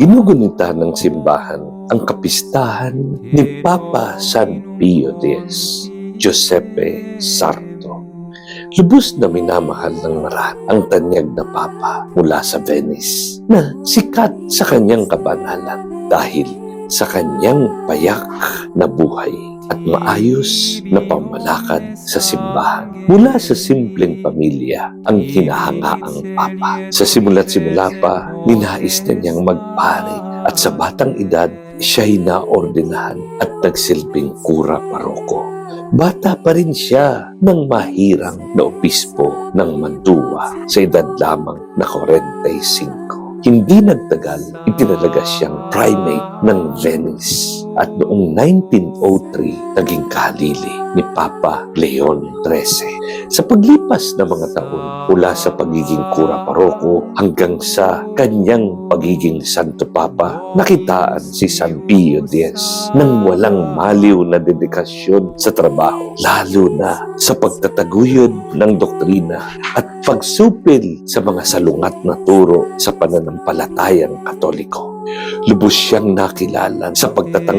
Ginugunita ng simbahan ang kapistahan ni Papa San Pio X, Giuseppe Sarto. Lubos na minamahal ng marami ang tanyag na Papa mula sa Venice na sikat sa kanyang kabanalan dahil sa kanyang payak na buhay at maayos na pamalakad sa simbahan. Mula sa simpleng pamilya ang hinahangaang Papa. Sa simula't simula pa, ninais na niyang magpare at sa batang edad, siya'y naordinahan at nagsilbing kura paroko. Bata pa rin siya ng mahirang na obispo ng Mantua sa edad lamang na 45. Hindi nagtagal, itinalaga siyang primate ng Venice at noong 1903 naging kahalili ni Papa Leon XIII. Sa paglipas ng mga taon mula sa pagiging kura paroko hanggang sa kanyang pagiging Santo Papa, nakitaan si San Pio X ng walang maliw na dedikasyon sa trabaho, lalo na sa pagtataguyod ng doktrina at pagsupil sa mga salungat na turo sa pananampalatayang katoliko. Lubos siyang nakilala sa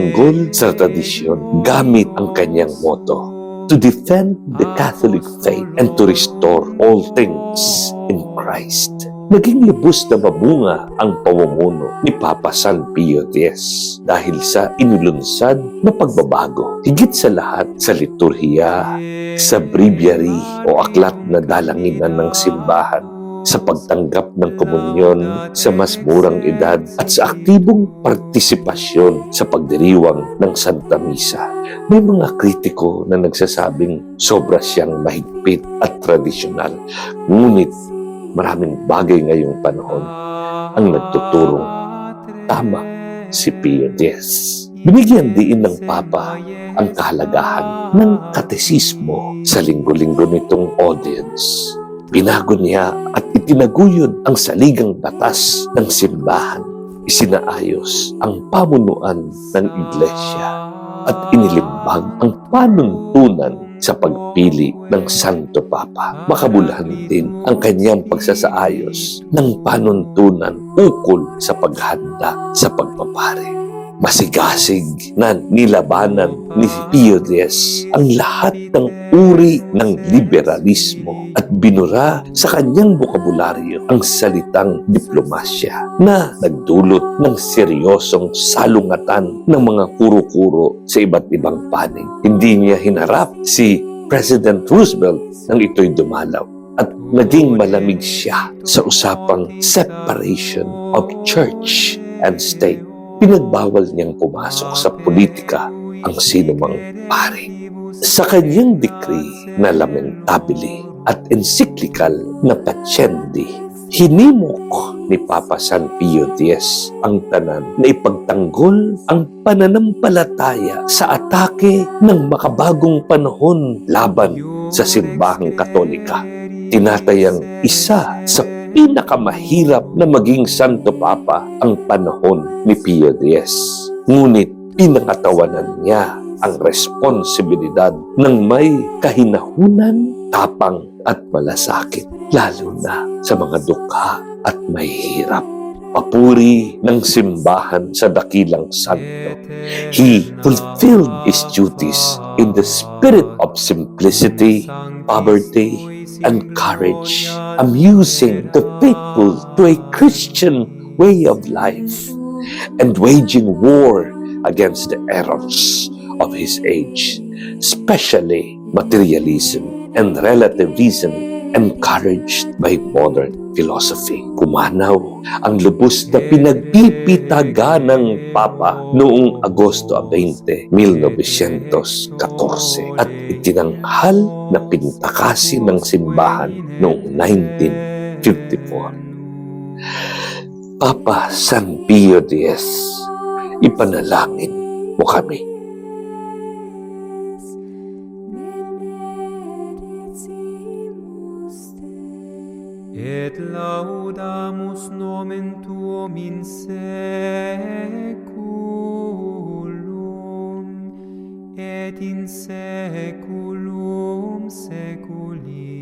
pagtatanggol sa tradisyon gamit ang kanyang motto, to defend the Catholic faith and to restore all things in Christ. Naging lubos na mabunga ang pamumuno ni Papa San Pio X dahil sa inulunsad na pagbabago. Higit sa lahat sa liturhiya, sa breviary o aklat na dalanginan ng simbahan, sa pagtanggap ng komunyon sa mas murang edad at sa aktibong partisipasyon sa pagdiriwang ng Santa Misa. May mga kritiko na nagsasabing sobra siyang mahigpit at tradisyonal. Ngunit maraming bagay ngayong panahon ang nagtuturong tama si Pio X. Binigyan diin ng Papa ang kahalagahan ng katesismo sa linggo-linggo nitong audience. Binago niya at itinaguyod ang saligang batas ng simbahan. Isinaayos ang pamunuan ng iglesia at inilimbag ang panuntunan sa pagpili ng Santo Papa. Makabulhan din ang kanyang pagsasaayos ng panuntunan ukol sa paghanda sa pagpapare masigasig na nilabanan ni X ang lahat ng uri ng liberalismo at binura sa kanyang bokabularyo ang salitang diplomasya na nagdulot ng seryosong salungatan ng mga kuro-kuro sa iba't ibang panig. Hindi niya hinarap si President Roosevelt nang ito'y dumalaw at naging malamig siya sa usapang separation of church and state pinagbawal niyang pumasok sa politika ang sinumang pare. Sa kanyang decree na lamentabili at encyclical na Pacendi, hinimok ni Papa San Pio X ang tanan na ipagtanggol ang pananampalataya sa atake ng makabagong panahon laban sa simbahang katolika. Tinatayang isa sa pinakamahirap na maging Santo Papa ang panahon ni Pio X. Ngunit pinangatawanan niya ang responsibilidad ng may kahinahunan, tapang at malasakit, lalo na sa mga dukha at mahihirap. Papuri ng simbahan sa dakilang santo. He fulfilled his duties in the spirit of simplicity, poverty, and amusing the faithful to a Christian way of life, and waging war against the errors of his age, especially materialism and relativism encouraged by modern philosophy. Kumanaw ang lubos na pinagpipitaga ng Papa noong Agosto 20, 1914 at itinanghal na pintakasin ng simbahan noong 1954. Papa San Pio X, ipanalangin mo kami. et laudamus nomen tuum in seculum et in seculum seculi